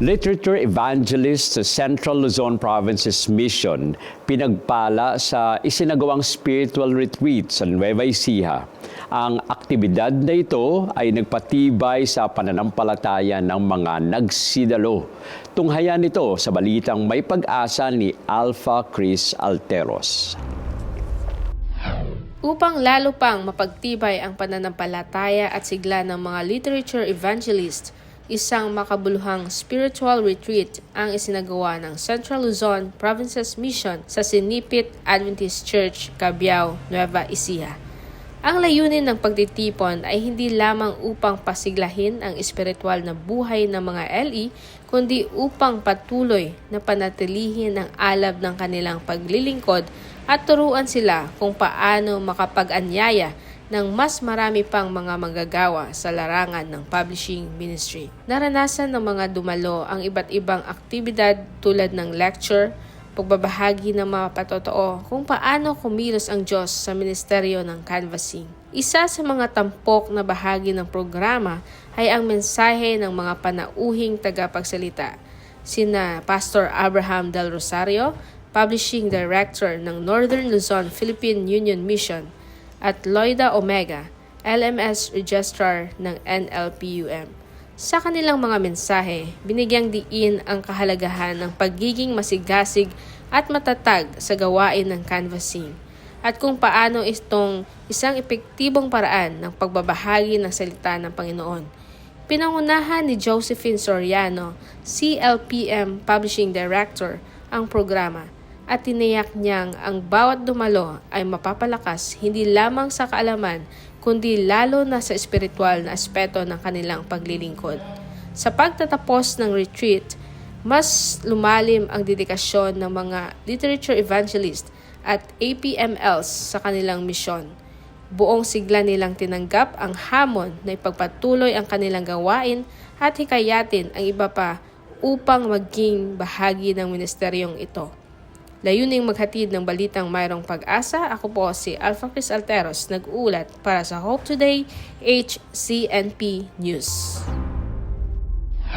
Literature Evangelist sa Central Luzon Province's mission pinagpala sa isinagawang spiritual retreat sa Nueva Ecija. Ang aktibidad na ito ay nagpatibay sa pananampalataya ng mga nagsidalo. Tunghayan ito sa balitang may pag-asa ni Alpha Chris Alteros. Upang lalo pang mapagtibay ang pananampalataya at sigla ng mga literature evangelist, isang makabuluhang spiritual retreat ang isinagawa ng Central Luzon Provinces Mission sa Sinipit Adventist Church, Cabiao, Nueva Ecija. Ang layunin ng pagtitipon ay hindi lamang upang pasiglahin ang espiritual na buhay ng mga LE, kundi upang patuloy na panatilihin ang alab ng kanilang paglilingkod at turuan sila kung paano makapag-anyaya ng mas marami pang mga manggagawa sa larangan ng publishing ministry. Naranasan ng mga dumalo ang iba't ibang aktibidad tulad ng lecture, pagbabahagi ng mga patotoo kung paano kumilos ang Diyos sa ministeryo ng canvassing. Isa sa mga tampok na bahagi ng programa ay ang mensahe ng mga panauhing tagapagsalita, sina Pastor Abraham Del Rosario, Publishing Director ng Northern Luzon Philippine Union Mission, at Loida Omega, LMS Registrar ng NLPUM. Sa kanilang mga mensahe, binigyang diin ang kahalagahan ng pagiging masigasig at matatag sa gawain ng canvassing at kung paano itong isang epektibong paraan ng pagbabahagi ng salita ng Panginoon. Pinangunahan ni Josephine Soriano, CLPM Publishing Director, ang programa at tiniyak niyang ang bawat dumalo ay mapapalakas hindi lamang sa kaalaman kundi lalo na sa espiritual na aspeto ng kanilang paglilingkod. Sa pagtatapos ng retreat, mas lumalim ang dedikasyon ng mga literature evangelist at APMLs sa kanilang misyon. Buong sigla nilang tinanggap ang hamon na ipagpatuloy ang kanilang gawain at hikayatin ang iba pa upang maging bahagi ng ministeryong ito. Layuning maghatid ng balitang mayroong pag-asa, ako po si Alpha Chris Alteros, nag-uulat para sa Hope Today HCNP News.